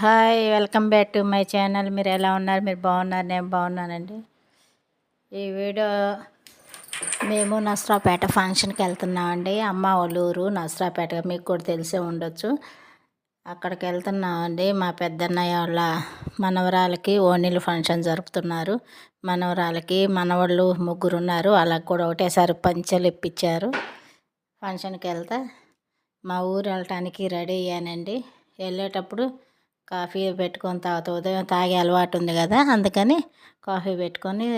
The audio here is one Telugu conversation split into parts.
Hi welcome back to my channel. మీరు ఎలా ఉన్నారు? మీరు బాగున్నారు? నేను బాగున్నానండి. ఈ వీడియో మేము నస్రాపేట ఫంక్షన్కి వెళ్తున్నామండి. అమ్మ వాళ్ళ ఊరు నస్రాపేట మీకు కూడా తెలిసే ఉండొచ్చు. అక్కడికి వెళ్తున్నామండి. మా పెద్దన్నయ్య వాళ్ళ మనవరాలకి ఓనీలు ఫంక్షన్ జరుపుతున్నారు. మనవరాలకి మనవాళ్ళు ముగ్గురు ఉన్నారు వాళ్ళకి కూడా ఒకటేసారి పంచెలు ఇప్పించారు. ఫంక్షన్కి వెళ్తే మా ఊరు వెళ్ళటానికి రెడీ అయ్యానండి. వెళ్ళేటప్పుడు కాఫీ పెట్టుకొని తాగుతా ఉదయం తాగే అలవాటు ఉంది కదా అందుకని కాఫీ పెట్టుకొని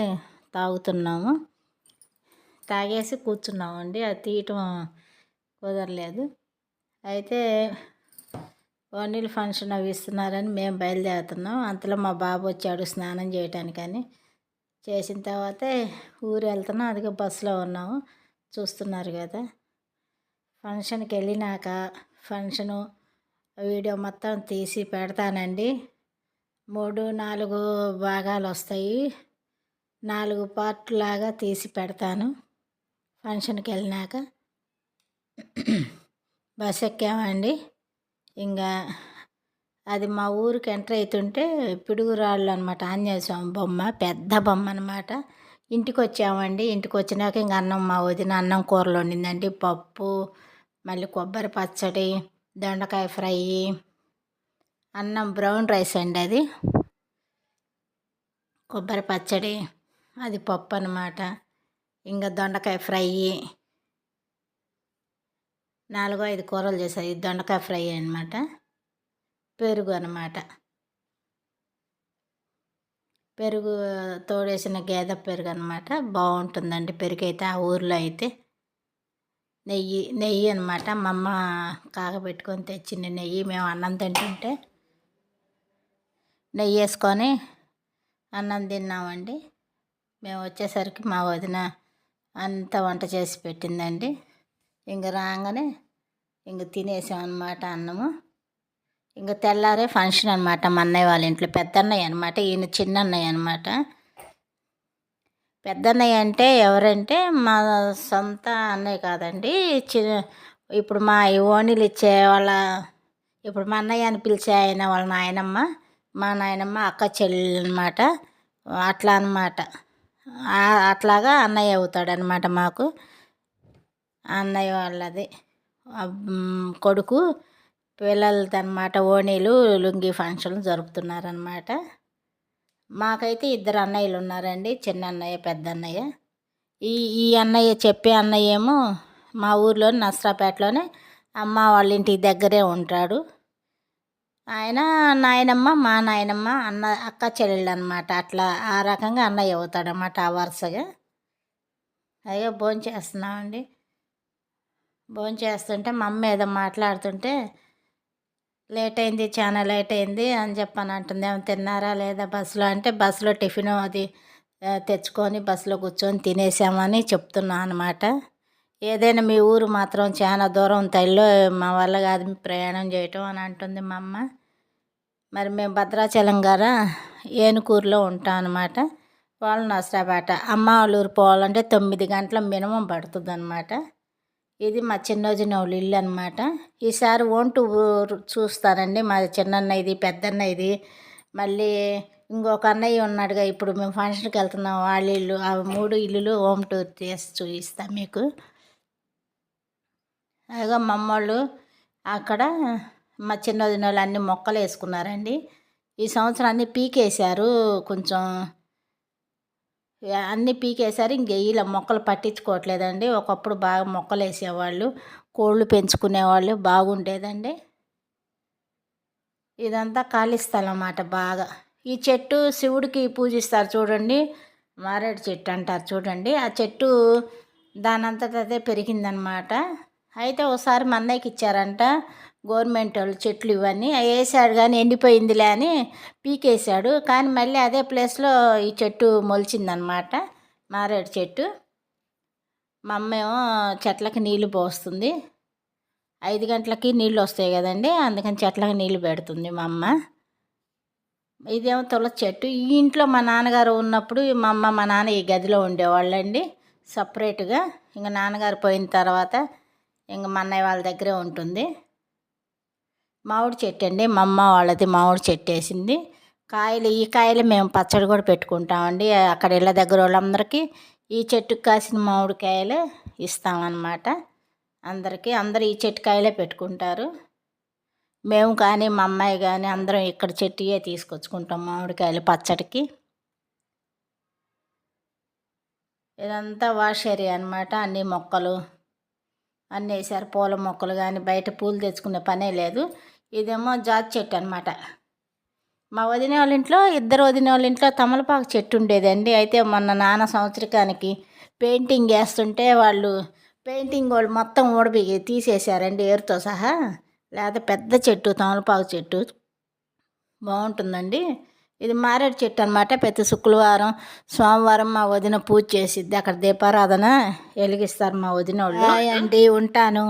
తాగుతున్నాము. తాగేసి కూర్చున్నామండి అది తీయటం కుదరలేదు. అయితే వన్నీల్ ఫంక్షన్ అవి ఇస్తున్నారని మేము బయలుదేరుతున్నాం. అంతలో మా బాబు వచ్చాడు స్నానం చేయటానికని. చేసిన తర్వాత ఊరు వెళ్తున్నాం అదిగా బస్సులో ఉన్నాము. చూస్తున్నారు కదా. ఫంక్షన్కి వెళ్ళినాక ఫంక్షను వీడియో మొత్తం తీసి పెడతానండి. మూడు నాలుగు భాగాలు వస్తాయి నాలుగు పార్ట్లాగా తీసి పెడతాను. ఫంక్షన్కి వెళ్ళినాక బస్ ఎక్కామండి. ఇంకా అది మా ఊరికి ఎంటర్ అవుతుంటే పిడుగురాళ్ళు అనమాట ఆంజనేయ స్వామి బొమ్మ పెద్ద బొమ్మ అనమాట ఇంటికి వచ్చామండి ఇంటికి వచ్చినాక ఇంక అన్నం మా వదిన అన్నం కూరలు వండిందండి. పప్పు మళ్ళీ కొబ్బరి పచ్చడి దొండకాయ ఫ్రై అన్నం బ్రౌన్ రైస్ అండి అది. కొబ్బరి పచ్చడి అది పప్పు అనమాట ఇంకా దొండకాయ ఫ్రై నాలుగో ఐదు కూరలు చేసాయి దొండకాయ ఫ్రై అనమాట పెరుగు అనమాట పెరుగు తోడేసిన గేదె పెరుగు అనమాట బాగుంటుందండి. పెరుగు అయితే ఆ ఊర్లో అయితే నెయ్యి నెయ్యి అనమాట మా అమ్మ కాగబెట్టుకొని తెచ్చింది నెయ్యి. మేము అన్నం తింటుంటే నెయ్యి వేసుకొని అన్నం తిన్నామండి. మేము వచ్చేసరికి మా వదిన అంత వంట చేసి పెట్టిందండి. ఇంక రాగానే ఇంక తినేసాం అన్నము. ఇంక తెల్లారే ఫంక్షన్ అనమాట మా అన్నయ్య వాళ్ళ ఇంట్లో. పెద్ద అన్నయ్య అనమాట ఈయన చిన్న అన్నయ్య అనమాట పెద్దన్నయ్య అంటే ఎవరంటే మా సొంత అన్నయ్య కాదండి. చి ఇప్పుడు మా ఓనీలు ఇచ్చే వాళ్ళ ఇప్పుడు మా అన్నయ్య అని పిలిచే ఆయన వాళ్ళ నాయనమ్మ మా నాయనమ్మ అక్క చెల్లెలు అనమాట అట్లా అనమాట అట్లాగా అన్నయ్య అవుతాడనమాట మాకు. అన్నయ్య వాళ్ళది. కొడుకు పిల్లలతో అనమాట ఓణీలు లుంగి ఫంక్షన్లు జరుపుతున్నారనమాట మాకైతే ఇద్దరు అన్నయ్యలు ఉన్నారండి చిన్న అన్నయ్య పెద్ద అన్నయ్య. ఈ ఈ అన్నయ్య చెప్పే అన్నయ్య ఏమో మా ఊర్లోని నస్రాపేటలోనే అమ్మ వాళ్ళ ఇంటి దగ్గరే ఉంటాడు. ఆయన నాయనమ్మ మా నాయనమ్మ అన్న అక్క చెల్లెళ్ళు అనమాట అట్లా ఆ రకంగా అన్నయ్య అవుతాడనమాట ఆ వరుసగా. అయ్యో భోంచేస్తున్నామండి. భోంచేస్తుంటే మమ్మీ మా అమ్మ ఏదో మాట్లాడుతుంటే లేట్ అయింది చాలా లేట్ అయింది అని చెప్పని అంటుంది. ఏమో తిన్నారా లేదా బస్సులో? అంటే బస్సులో టిఫిన్ అది తెచ్చుకొని బస్సులో కూర్చొని తినేసామని చెప్తున్నా అనమాట ఏదైనా మీ ఊరు మాత్రం చాలా దూరం తల్లిలో మా వల్ల కాదు ప్రయాణం చేయటం అని అంటుంది మా అమ్మ. మరి మేము భద్రాచలం గారా? ఏనుకూరులో ఉంటాం అనమాట వాళ్ళు నష్టపేట అమ్మ వాళ్ళ ఊరు పోవాలంటే తొమ్మిది గంటల మినిమం పడుతుంది అనమాట ఇది మా చిన్నోజన వాళ్ళ ఇల్లు అనమాట ఈసారి ఓంటు చూస్తానండి మా చిన్నన్న ఇది పెద్దన్న ఇది. మళ్ళీ ఇంకొక అన్నయ్య ఉన్నాడుగా ఇప్పుడు మేము ఫంక్షన్కి వెళ్తున్నాం వాళ్ళ ఇల్లు ఆ మూడు ఇల్లులు హోమ్ టూర్ చేసి చూపిస్తాం మీకు. అదిగో మమ్మళ్ళు అక్కడ మా చిన్నదిన వాళ్ళు అన్ని మొక్కలు వేసుకున్నారండి. ఈ సంవత్సరం అన్నీ పీకేశారు కొంచెం అన్నీ పీకేసారు ఇంక ఇలా మొక్కలు పట్టించుకోవట్లేదండి. ఒకప్పుడు బాగా మొక్కలు వేసేవాళ్ళు కోళ్ళు పెంచుకునేవాళ్ళు బాగుండేదండి. ఇదంతా ఖాళీ స్థలం అన్నమాట బాగా. ఈ చెట్టు శివుడికి పూజిస్తారు చూడండి మారేడు చెట్టు అంటారు చూడండి. ఆ చెట్టు దానంతట అదే పెరిగిందనమాట. అయితే ఒకసారి మా అన్నయ్యకి ఇచ్చారంట గవర్నమెంట్ వాళ్ళు చెట్లు ఇవన్నీ వేసాడు కానీ ఎండిపోయిందిలే అని పీకేశాడు. కానీ మళ్ళీ అదే ప్లేస్లో ఈ చెట్టు మొలిచిందనమాట. మారేడు చెట్టు. మా అమ్మేమో చెట్లకు చెట్లకి నీళ్ళు పోస్తుంది. ఐదు గంటలకి నీళ్ళు వస్తాయి కదండి అందుకని చెట్లకు నీళ్ళు పెడుతుంది మా అమ్మ. ఇదేమో తులసి చెట్టు. ఈ ఇంట్లో మా నాన్నగారు ఉన్నప్పుడు మా అమ్మ మా నాన్న ఈ గదిలో ఉండేవాళ్ళండి సపరేట్గా. ఇంకా నాన్నగారు పోయిన తర్వాత ఇంక మా అన్నయ్య వాళ్ళ దగ్గరే ఉంటుంది. మామిడి చెట్టు అండి. మా అమ్మ వాళ్ళది మామిడి చెట్టు వేసింది. కాయలు ఈ కాయలు మేము పచ్చడి కూడా పెట్టుకుంటామండి. అక్కడ ఇళ్ళ దగ్గర వాళ్ళందరికీ ఈ చెట్టుకు కాసిన మామిడికాయలే ఇస్తామన్నమాట. అందరికీ అందరు ఈ చెట్టు కాయలే పెట్టుకుంటారు. మేము కానీ మా అమ్మాయి కానీ అందరం ఇక్కడ చెట్టుయే తీసుకొచ్చుకుంటాం మామిడికాయలు పచ్చడికి. ఇదంతా వాషేరి అనమాట అన్ని మొక్కలు. అన్నీ వేసారు. పూల మొక్కలు కానీ బయట పూలు తెచ్చుకునే పనే లేదు. ఇదేమో జాతి చెట్టు అనమాట మా వదిన వాళ్ళ ఇంట్లో ఇద్దరు వదిన వాళ్ళ ఇంట్లో తమలపాకు చెట్టు ఉండేదండి. అయితే మొన్న నాన్న సంవత్సరకానికి పెయింటింగ్ వేస్తుంటే వాళ్ళు పెయింటింగ్ వాళ్ళు మొత్తం ఊడబిగి తీసేశారండి ఏరుతో సహా. లేదా పెద్ద చెట్టు తమలపాకు చెట్టు. బాగుంటుందండి. ఇది మారేడు చెట్టు అనమాట ప్రతి శుక్రవారం సోమవారం మా వదిన పూజ చేసిద్ది. అక్కడ దీపారాధన వెలిగిస్తారు మా వదిన వాళ్ళు అండి ఉంటాను.